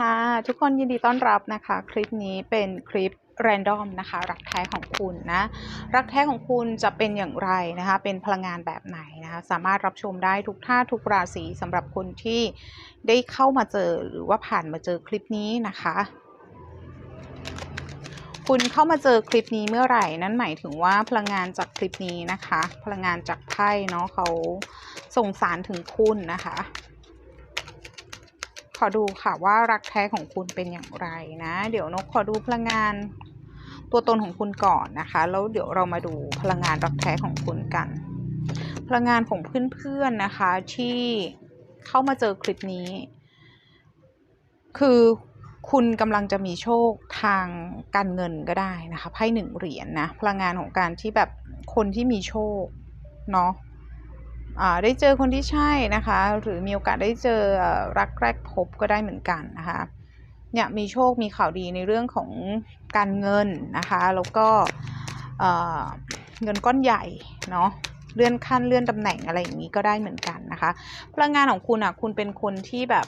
ค่ะ ทุกคนยินดีต้อนรับนะคะ คลิปนี้เป็นคลิปแรนดอมนะคะ รักแท้ของคุณนะ รักแท้ของคุณจะเป็นอย่างไรนะคะ เป็นพลังงานแบบไหนนะคะ สามารถรับชมได้ทุกท่าทุกราศีสำหรับคนที่ได้เข้ามาเจอหรือว่าผ่านมาเจอคลิปนี้นะคะ คุณเข้ามาเจอคลิปนี้เมื่อไหร่นั่นหมายถึงว่าพลังงานจากคลิปนี้นะคะ พลังงานจากไพ่เนาะเขาส่งสารถึงคุณนะคะ ขอดูค่ะว่ารักแท้ของคุณเป็นอย่างไรนะ เดี๋ยวนกขอดูพลังงาน ตัวตนของคุณก่อนนะคะ แล้วเดี๋ยวเรามาดูพลังงานรักแท้ของคุณกัน พลังงานของเพื่อนๆนะคะ ที่เข้ามาเจอคลิปนี้ คือคุณกำลังจะมีโชคทางการเงินก็ได้นะคะไพ่หนึ่งเหรียญนะพลังงานของการที่แบบคนที่มีโชคเนาะ ได้เจอคนที่ใช่นะคะ หรือมีโอกาสได้เจอรักแรกพบก็ได้เหมือนกันนะคะเนี่ยมีโชคมีข่าวดีในเรื่องของการเงินนะคะ แล้วก็เงินก้อนใหญ่เนาะเลื่อนขั้นเลื่อนตำแหน่งอะไรอย่างนี้ก็ได้เหมือนกันนะคะ พลังงานของคุณอะคุณเป็นคนที่แบบ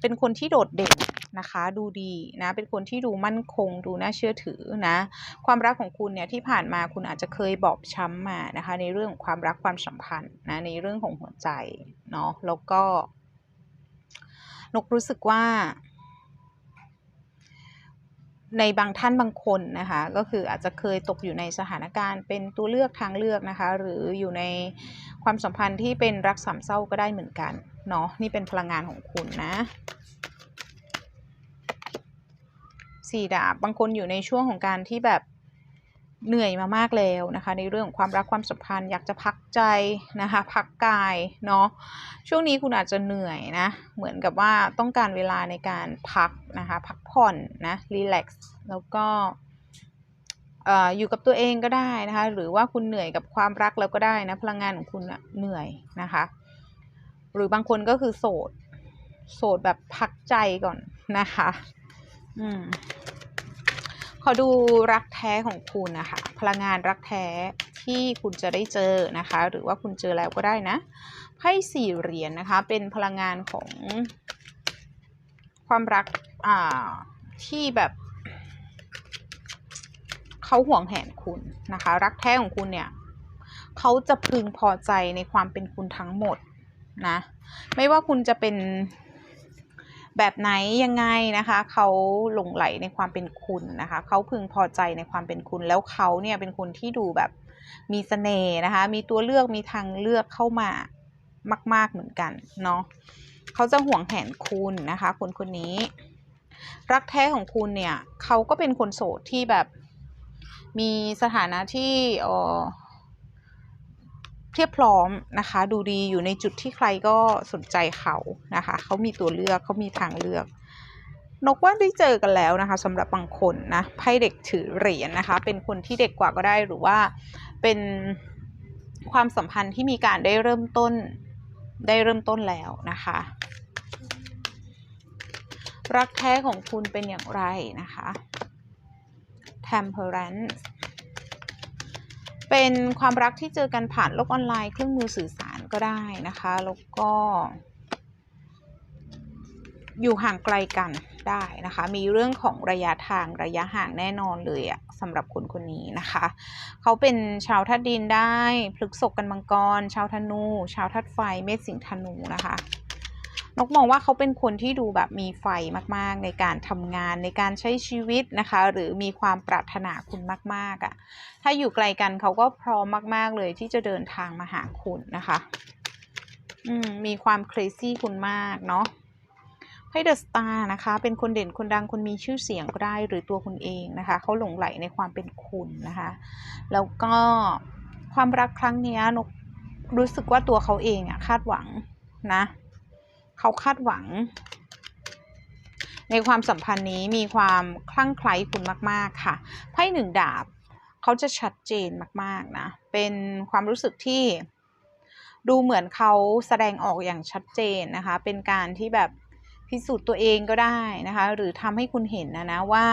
เป็นคนที่โดดเด่น นะคะ ดูดีนะ เป็นคนที่ดูมั่นคง ดูน่าเชื่อถือนะ ความรักของคุณเนี่ยที่ผ่านมาคุณอาจจะเคยบอบช้ำมานะคะ ในเรื่องของความรักความสัมพันธ์นะในเรื่องของหัวใจเนาะแล้วก็ นกรู้สึกว่าในบางท่านบางคนนะคะก็คืออาจจะเคยตกอยู่ในสถานการณ์เป็นตัวเลือกทางเลือกนะคะ หรืออยู่ในความสัมพันธ์ที่เป็นรักสามเศร้าก็ได้เหมือนกันเนาะนี่เป็นพลังงานของคุณนะ สี่ดาบบางคนอยู่ในช่วงของการที่แบบเหนื่อยมามากแล้วนะคะ ในเรื่องของความรักความสัมพันธ์อยากจะพักใจนะคะ พักกายเนาะช่วงนี้คุณอาจจะเหนื่อยนะเหมือนกับว่าต้องการเวลาในการพักนะคะ พักผ่อนนะรีแลกซ์แล้วก็เอ่อยู่กับตัวเองก็ได้นะคะ หรือว่าคุณเหนื่อยกับความรักแล้วก็ได้นะพลังงานของคุณเหนื่อยนะคะ หรือบางคนก็คือโสด โสดแบบพักใจก่อนนะคะ อืม ขอดูรักแท้ของคุณนะคะพลังงานรักแท้ที่คุณจะได้เจอนะคะ หรือว่าคุณเจอแล้วก็ได้นะไพ่สี่เหรียญนะคะ เป็นพลังงานของความรักอ่าที่แบบเขาห่วงแหนคุณนะคะ รักแท้ของคุณเนี่ยเขาจะพึงพอใจในความเป็นคุณทั้งหมดนะ ไม่ว่าคุณจะเป็น แบบไหนยังไงนะคะเขาหลงไหลในความเป็นคุณนะคะเขาพึงพอใจในความเป็นคุณ แล้วเขาเนี่ยเป็นคนที่ดูแบบมีเสน่ห์นะคะ มีตัวเลือกมีทางเลือกเข้ามามาก ๆเหมือนกันเนาะเขาจะห่วงแหนคุณนะคะคนคนนี้ รักแท้ของคุณเนี่ยเขาก็เป็นคนโสดที่แบบมีสถานะที่เออ เพียบพร้อมนะคะ ดูดีอยู่ในจุดที่ใครก็สนใจเขานะคะเขามีตัวเลือกเขามีทางเลือก นกว่าได้เจอกันแล้วนะคะสำหรับบางคนนะไพ่เด็กถือเหรียญนะคะ เป็นคนที่เด็กกว่าก็ได้หรือว่าเป็นความสัมพันธ์ที่มีการได้เริ่มต้นได้เริ่มต้นแล้วนะคะ รักแท้ของคุณเป็นอย่างไรนะคะ temperance เป็นความรักที่เจอกันผ่านโลกออนไลน์เครื่องมือสื่อสารก็ได้นะคะ แล้วก็ อยู่ห่างไกลกันได้นะคะ มีเรื่องของระยะทางระยะห่างแน่นอนเลยอะสำหรับคนคนนี้นะคะ เขาเป็นชาวธาตุดินได้พฤกษกกันมังกร ชาวธนู ชาวธาตุไฟ เมษสิงธนูนะคะ นกมองว่าเขาเป็นคนที่ดูแบบมีไฟมากๆ ในการทำงานในการใช้ชีวิตนะคะ หรือมีความปรารถนาคุณมากๆอะ่ะ ถ้าอยู่ไกลกันเขาก็พร้อมมาก ๆ เลยที่จะเดินทางมาหาคุณนะคะอืมมีความ crazy คุณมากเนาะไพ่เดอะสตาร์นะคะ เป็นคนเด่นคนดังคนมีชื่อเสียงก็ได้หรือตัวคุณเองนะคะ เขาหลงไหลในความเป็นคุณนะคะ แล้วก็ความรักครั้งนี้นกรู้สึกว่าตัวเขาเองอะคาดหวังนะ เขาคาดหวัง ในความสัมพันธ์นี้มีความคลั่งไคล้คุณมาก ๆ ค่ะไพ่หนึ่งดาบเขาจะชัดเจนมาก ๆ นะ เป็นความรู้สึกที่ดูเหมือนเขาแสดงออกอย่างชัดเจนนะคะ เป็นการที่แบบพิสูจน์ตัวเองก็ได้นะคะ หรือทำให้คุณเห็นนะนะว่า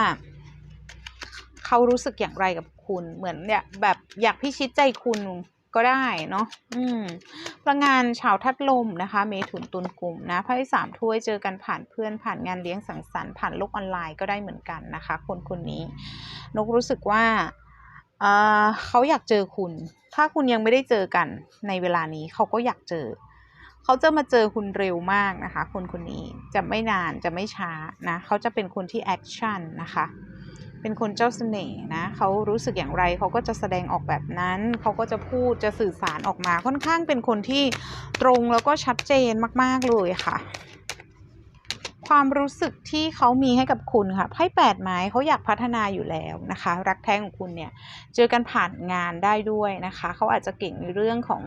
เขารู้สึกอย่างไรกับคุณเหมือนเนี่ยแบบอยากพิชิตใจคุณ ก็ได้เนาะอืมพลังงานชาวทัดลมนะคะ เมถุนตุลกลุ่มนะไพ่สามถ้วยเจอกันผ่านเพื่อนผ่านงานเลี้ยงสังสรรค์ผ่านโลกออนไลน์ก็ได้เหมือนกันนะคะ คนคนนี้ นกรู้สึกว่าเออเขาอยากเจอคุณ ถ้าคุณยังไม่ได้เจอกันในเวลานี้เขาก็อยากเจอ เขาจะมาเจอคุณเร็วมากนะคะ คนคนนี้จะไม่นานจะไม่ช้านะ เขาจะเป็นคนที่แอคชั่นนะคะ เป็นคนเจ้าเสน่ห์นะเขารู้สึกอย่างไรเขาก็จะแสดงออกแบบนั้น เขาก็จะพูดจะสื่อสารออกมาค่อนข้างเป็นคนที่ตรงแล้วก็ชัดเจนมาก ๆ เลยค่ะ ความรู้สึกที่เขามีให้กับคุณค่ะไพ่แปดไม้เขาอยากพัฒนาอยู่แล้วนะคะ รักแท้ของคุณเนี่ยเจอกันผ่านงานได้ด้วยนะคะ เขาอาจจะเก่งในเรื่องของ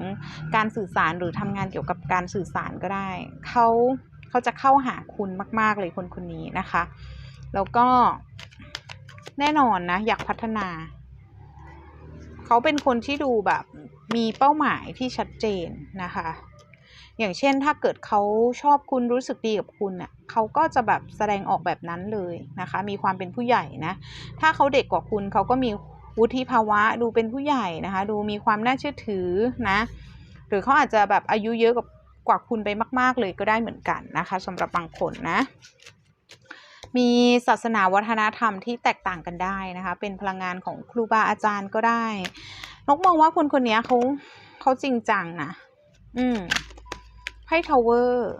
การสื่อสารหรือทำงานเกี่ยวกับการสื่อสารก็ได้ เขาเขาจะเข้าหาคุณมาก ๆเลยคนคนนี้นะคะ แล้วก็ แน่นอนนะ อยากพัฒนา เขาเป็นคนที่ดูแบบ มีเป้าหมายที่ชัดเจนนะคะ อย่างเช่นถ้าเกิดเขาชอบคุณรู้สึกดีกับคุณน่ะเขาก็จะแบบแสดงออกแบบนั้นเลยนะคะ มีความเป็นผู้ใหญ่นะ ถ้าเขาเด็กกว่าคุณเขาก็มีวุฒิภาวะดูเป็นผู้ใหญ่นะคะ ดูมีความน่าเชื่อถือนะ หรือเขาอาจจะแบบอายุเยอะกว่ากว่าคุณไปมาก ๆ เลยก็ได้เหมือนกันนะคะสำหรับบางคนนะ มีศาสนาวัฒนธรรมที่แตกต่างกันได้นะคะ เป็นพลังงานของครูบาอาจารย์ก็ได้นกมองว่าคนคนนี้เขาเขาจริงจังนะ อืมไพ่ทาวเวอร์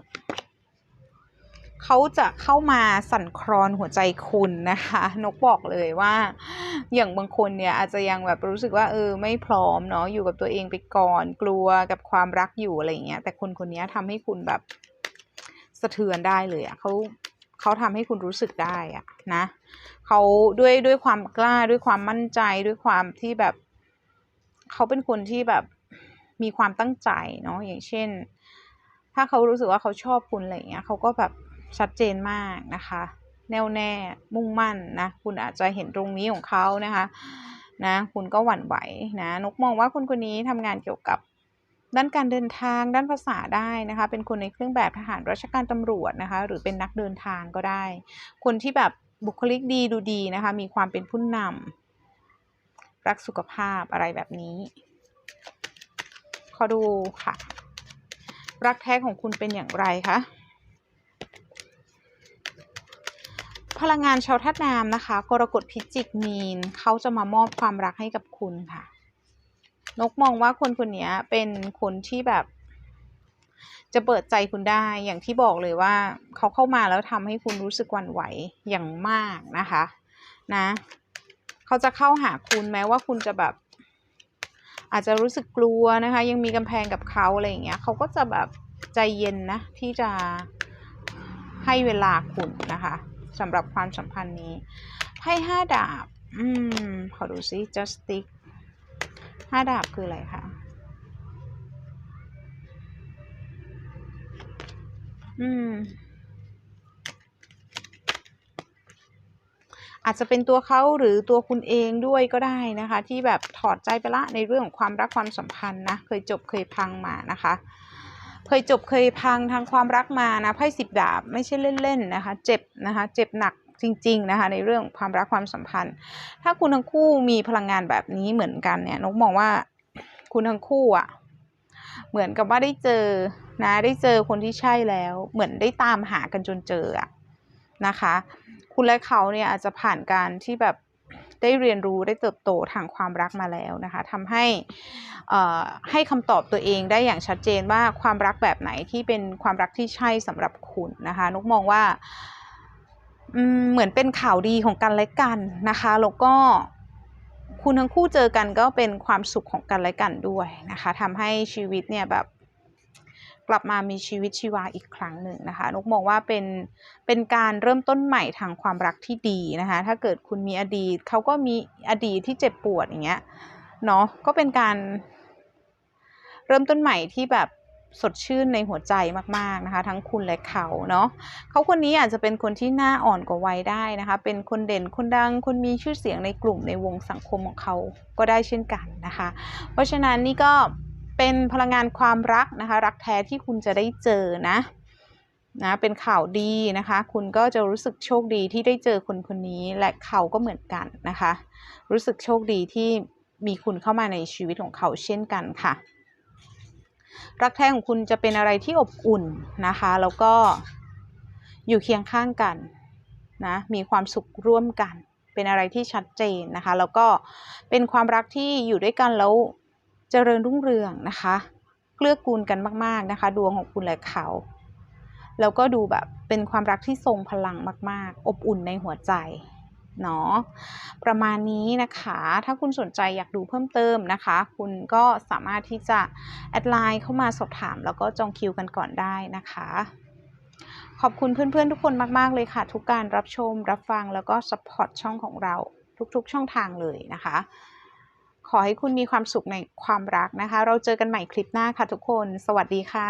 เขาจะเข้ามาสั่นคลอนหัวใจคุณนะคะ นกบอกเลยว่า อย่างบางคนเนี่ยอาจจะยังแบบรู้สึกว่าเออไม่พร้อมเนาะอยู่กับตัวเองไปก่อน กลัวกับความรักอยู่อะไรเงี้ยแต่คนคนนี้ทำให้คุณแบบสะเทือนได้เลยอะเขา เขาทำให้คุณรู้สึกได้อะนะเขาด้วยด้วยความกล้าด้วยความมั่นใจด้วยความที่แบบ เขาเป็นคนที่แบบมีความตั้งใจเนาะอย่างเช่น ถ้าเขารู้สึกว่าเขาชอบคุณอะไรเงี้ยเขาก็แบบชัดเจนมากนะคะ แน่วแน่มุ่งมั่นนะคุณอาจจะเห็นตรงนี้ของเขานะคะนะคุณก็หวั่นไหวนะนกมองว่าคนคนนี้ทำงานเกี่ยวกับ ด้านการเดินทางด้านภาษาได้นะคะ เป็นคนในเครื่องแบบทหารราชการตำรวจนะคะ หรือเป็นนักเดินทางก็ได้ คนที่แบบบุคลิกดีดูดีนะคะ มีความเป็นผู้นำรักสุขภาพอะไรแบบนี้ขอดูค่ะ รักแท้ของคุณเป็นอย่างไรคะพลังงานชาวธาตุน้ำนะคะ กรกฎพิจิกมีนเขาจะมามอบความรักให้กับคุณค่ะ นกมองว่าคนคนนี้เป็นคนที่แบบ จะเปิดใจคุณได้อย่างที่บอกเลยว่าเขาเข้ามาแล้วทำให้คุณรู้สึกวันไหวอย่างมากนะคะ นะ เขาจะเข้าหาคุณแม้ว่าคุณจะแบบ อาจจะรู้สึกกลัวนะคะ ยังมีกำแพงกับเขาอะไรอย่างเงี้ยเขาก็จะแบบใจเย็นนะ ที่จะให้เวลาคุณนะคะสำหรับความสัมพันธ์นี้ไพ่ห้าดาบ อืม ขอดูซิ justice ห้าดาบคืออะไรคะอืม อาจจะเป็นตัวเขาหรือตัวคุณเองด้วยก็ได้นะคะ ที่แบบถอดใจไปละในเรื่องของความรักความสัมพันธ์นะเคยจบเคยพังมานะคะ เคยจบเคยพังทางความรักมานะไพ่สิบดาบไม่ใช่เล่นๆนะคะ เจ็บนะคะ เจ็บหนัก จริง ๆ นะคะ ในเรื่องความรักความสัมพันธ์ ถ้าคุณทั้งคู่มีพลังงานแบบนี้เหมือนกันเนี่ยนกมองว่าคุณทั้งคู่อะ่ะเหมือนกับว่าได้เจอนะได้เจอคนที่ใช่แล้ว เหมือนได้ตามหากันจนเจออะนะคะ คุณและเขาเนี่ยอาจจะผ่านการที่แบบได้เรียนรู้ได้เติบโตทางความรักมาแล้วนะคะทำให้ให้คำตอบตัวเองได้อย่างชัดเจนว่าความรักแบบไหนที่เป็นความรักที่ใช่สำหรับคุณนะคะนกมองว่า เหมือนเป็นข่าวดีของกันและกันนะคะแล้วก็คุณทั้งคู่เจอกันก็เป็นความสุขของกันและกันด้วยนะคะทำให้ชีวิตเนี่ยแบบกลับมามีชีวิตชีวาอีกครั้งหนึ่งนะคะนกมองว่าเป็นเป็นการเริ่มต้นใหม่ทางความรักที่ดีนะคะถ้าเกิดคุณมีอดีตเขาก็มีอดีตที่เจ็บปวดอย่างเงี้ยเนาะก็เป็นการเริ่มต้นใหม่ที่แบบ สดชื่นในหัวใจมากๆนะคะ ทั้งคุณและเขาเนาะเขาคนนี้อาจจะเป็นคนที่หน้าอ่อนกว่าวัยได้นะคะ เป็นคนเด่นคนดัง คนมีชื่อเสียงในกลุ่มในวงสังคมของเขาก็ได้เช่นกันนะคะ เพราะฉะนั้นนี่ก็เป็นพลังงานความรักนะคะ รักแท้ที่คุณจะได้เจอนะนะเป็นข่าวดีนะคะ คุณก็จะรู้สึกโชคดีที่ได้เจอคนคนนี้และเขาก็เหมือนกันนะคะ รู้สึกโชคดีที่มีคุณเข้ามาในชีวิตของเขาเช่นกันค่ะ รักแท้ของคุณจะเป็นอะไรที่อบอุ่นนะคะ แล้วก็อยู่เคียงข้างกันนะมีความสุขร่วมกัน เป็นอะไรที่ชัดเจนนะคะ แล้วก็เป็นความรักที่อยู่ด้วยกันแล้วเจริญรุ่งเรืองนะคะเกื้อกูลกันมาก ๆนะคะ ดวงของคุณและเขา แล้วก็ดูแบบเป็นความรักที่ทรงพลังมาก ๆ อบอุ่นในหัวใจ เนาะประมาณนี้นะคะ ถ้าคุณสนใจอยากดูเพิ่มเติมนะคะ คุณก็สามารถที่จะแอดไลน์เข้ามาสอบถาม แล้วก็จองคิวกันก่อนได้นะคะ ขอบคุณเพื่อนๆทุกคนมากๆเลยค่ะ ทุกการรับชมรับฟังแล้วก็สปอร์ตช่องของเราทุกๆ ช่องทางเลยนะคะขอให้คุณมีความสุขในความรักนะคะ เราเจอกันใหม่คลิปหน้าค่ะทุกคน สวัสดีค่ะ